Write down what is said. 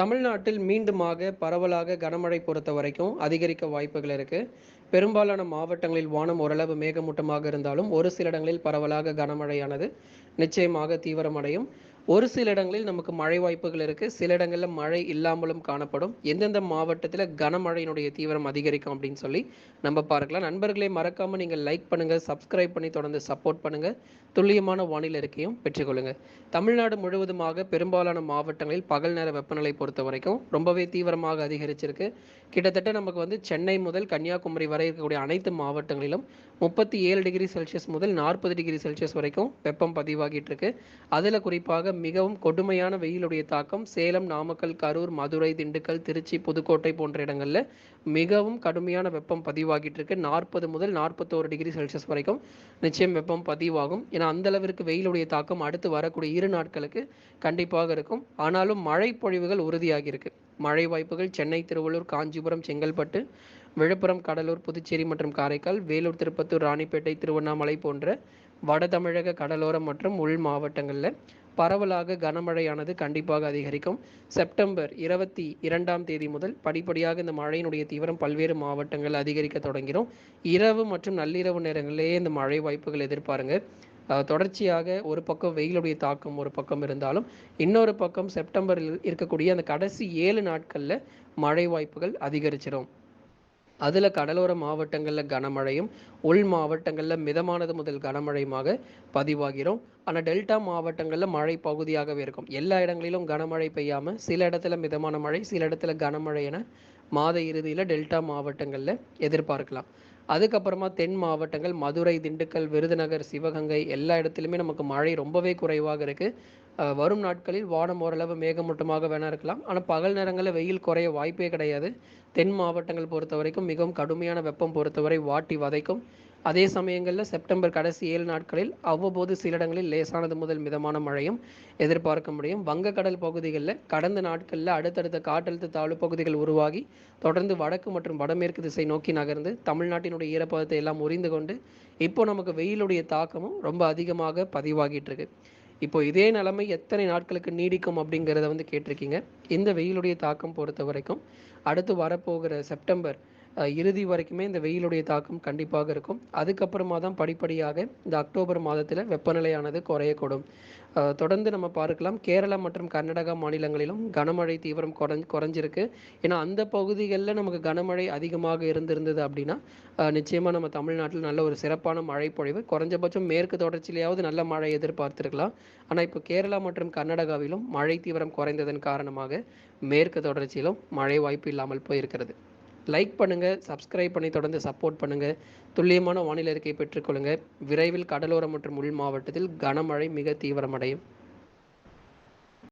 தமிழ்நாட்டில் மீண்டுமாக பரவலாக கனமழை பொறுத்த வரைக்கும் அதிகரிக்க வாய்ப்புகள் இருக்கு. பெரும்பாலான மாவட்டங்களில் வானம் ஓரளவு மேகமூட்டமாக இருந்தாலும் ஒரு சில இடங்களில் பரவலாக கனமழையானது. நிச்சயமாக தீவிரமடையும். ஒரு சில இடங்களில் நமக்கு மழை வாய்ப்புகள் இருக்கு. சில இடங்களில் மழை இல்லாமலும் காணப்படும். எந்தெந்த மாவட்டத்தில் கனமழையினுடைய தீவிரம் அதிகரிக்கும் அப்படின்னு சொல்லி நம்ம பார்க்கலாம். நண்பர்களே மறக்காம நீங்கள் லைக் பண்ணுங்க சப்ஸ்கிரைப் பண்ணி தொடர்ந்து சப்போர்ட் பண்ணுங்க. துல்லியமான வானிலை இருக்கையும் பெற்றுக்கொள்ளுங்க தமிழ்நாடு முழுவதுமாக பெரும்பாலான மாவட்டங்களில் பகல் நேர வெப்பநிலை பொறுத்த வரைக்கும் ரொம்பவே தீவிரமாக அதிகரிச்சிருக்கு. கிட்டத்தட்ட நமக்கு வந்து சென்னை முதல் கன்னியாகுமரி வரை இருக்கக்கூடிய அனைத்து மாவட்டங்களிலும் முப்பத்தி ஏழு டிகிரி செல்சியஸ் முதல் நாற்பது டிகிரி செல்சியஸ் வரைக்கும் வெப்பம் பதிவாகிட்டு இருக்கு அதில் குறிப்பாக மிகவும் கொடுமையான வெயிலுடைய தாக்கம் சேலம் நாமக்கல் கரூர் மதுரை திண்டுக்கல் திருச்சி புதுக்கோட்டை போன்ற இடங்களில் மிகவும் கடுமையான வெப்பம் பதிவாகிட்டு இருக்கு நாற்பது முதல் நாற்பத்தோரு டிகிரி செல்சியஸ் வரைக்கும் நிச்சயம் வெப்பம் பதிவாகும். ஏன்னா அந்த அளவிற்கு வெயிலுடைய தாக்கம் அடுத்து வரக்கூடிய இரு நாட்களுக்கு கண்டிப்பாக இருக்கும். ஆனாலும் மழை பொழிவுகள் மழை வாய்ப்புகள் சென்னை திருவள்ளூர் காஞ்சிபுரம் செங்கல்பட்டு விழுப்புரம் கடலூர் புதுச்சேரி மற்றும் காரைக்கால் வேலூர் திருப்பத்தூர் ராணிப்பேட்டை திருவண்ணாமலை போன்ற வட தமிழக கடலோரம் மற்றும் உள் மாவட்டங்களில் பரவலாக கனமழையானது கண்டிப்பாக அதிகரிக்கும். செப்டம்பர் இருபத்தி இரண்டாம் தேதி முதல் படிப்படியாக இந்த மழையினுடைய தீவிரம் பல்வேறு மாவட்டங்கள் அதிகரிக்க தொடங்கிறோம் இரவு மற்றும் நள்ளிரவு நேரங்களிலேயே இந்த மழை வாய்ப்புகள் எதிர்பாருங்க. தொடர்ச்சியாக ஒரு பக்கம் வெயிலுடைய தாக்கம் ஒரு பக்கம் இருந்தாலும் இன்னொரு பக்கம் செப்டம்பரில் இருக்கக்கூடிய அந்த கடைசி ஏழு நாட்களில் மழை வாய்ப்புகள் அதிகரிச்சிடும் அதில் கடலோர மாவட்டங்களில் கனமழையும் உள் மாவட்டங்களில் மிதமானது முதல் கனமழையுமாக பதிவாகிறோம். ஆனால் டெல்டா மாவட்டங்களில் மழை பகுதியாகவே இருக்கும். எல்லா இடங்களிலும் கனமழை பெய்யாமல் சில இடத்துல மிதமான மழை சில இடத்துல கனமழை என மாத இறுதியில் டெல்டா மாவட்டங்களில் எதிர்பார்க்கலாம். அதுக்கப்புறமா தென் மாவட்டங்கள் மதுரை திண்டுக்கல் விருதுநகர் சிவகங்கை எல்லா இடத்துலையுமே நமக்கு மழை ரொம்பவே குறைவாக இருக்குது வரும் நாட்களில் வானம் ஓரளவு மேகமூட்டமாக வேணா இருக்கலாம். ஆனால் பகல் நேரங்களில் வெயில் குறைய வாய்ப்பே கிடையாது. தென் மாவட்டங்கள் பொறுத்த வரைக்கும் மிகவும் கடுமையான வெப்பம் பொறுத்தவரை வாட்டி வதைக்கும். அதே சமயங்களில் செப்டம்பர் கடைசி ஏழு நாட்களில் அவ்வப்போது சில இடங்களில் லேசானது முதல் மிதமான மழையும் எதிர்பார்க்க முடியும். வங்கக்கடல் பகுதிகளில் கடந்த நாட்களில் அடுத்தடுத்த காற்றழுத்த தாழ்வு பகுதிகள் உருவாகி தொடர்ந்து வடக்கு மற்றும் வடமேற்கு திசை நோக்கி நகர்ந்து தமிழ்நாட்டினுடைய ஈரப்பதத்தை எல்லாம் உறிந்து கொண்டு இப்போ நமக்கு வெயிலுடைய தாக்கமும் ரொம்ப அதிகமாக பதிவாகிட்டு இருக்கு. இப்போ இதே நிலைமை எத்தனை நாட்களுக்கு நீடிக்கும் அப்படிங்கிறத வந்து கேட்டிருக்கீங்க. இந்த வெயிலுடைய தாக்கம் பொறுத்த வரைக்கும் அடுத்து வரப்போகிற செப்டம்பர் இறுதி வரைக்குமே இந்த வெயிலுடைய தாக்கம் கண்டிப்பாக இருக்கும். அதுக்கப்புறமா தான் படிப்படியாக இந்த அக்டோபர் மாதத்தில் வெப்பநிலையானது குறையக்கூடும். தொடர்ந்து நம்ம பார்க்கலாம். கேரளா மற்றும் கர்நாடகா மாநிலங்களிலும் கனமழை தீவிரம் குறைஞ்சு குறைஞ்சிருக்கு. ஏன்னா அந்த பகுதிகளில் நமக்கு கனமழை அதிகமாக இருந்திருந்தது அப்படின்னா நிச்சயமாக நம்ம தமிழ்நாட்டில் நல்ல ஒரு சிறப்பான மழை பொழிவு குறைஞ்சபட்சம் மேற்கு தொடர்ச்சியிலேயாவது நல்ல மழை எதிர்பார்த்திருக்கலாம். ஆனால் இப்போ கேரளா மற்றும் கர்நாடகாவிலும் மழை தீவிரம் குறைந்ததன் காரணமாக மேற்கு தொடர்ச்சியிலும் மழை வாய்ப்பு இல்லாமல் போயிருக்கிறது. லைக் பண்ணுங்கள் சப்ஸ்கிரைப் பண்ணி தொடர்ந்து சப்போர்ட் பண்ணுங்கள் துல்லியமான வானிலை அறிக்கை பெற்றுக்கொள்ளுங்கள் விரைவில் கடலோரம் மற்றும் உள் மாவட்டத்தில் கனமழை மிக தீவிரமடையும்.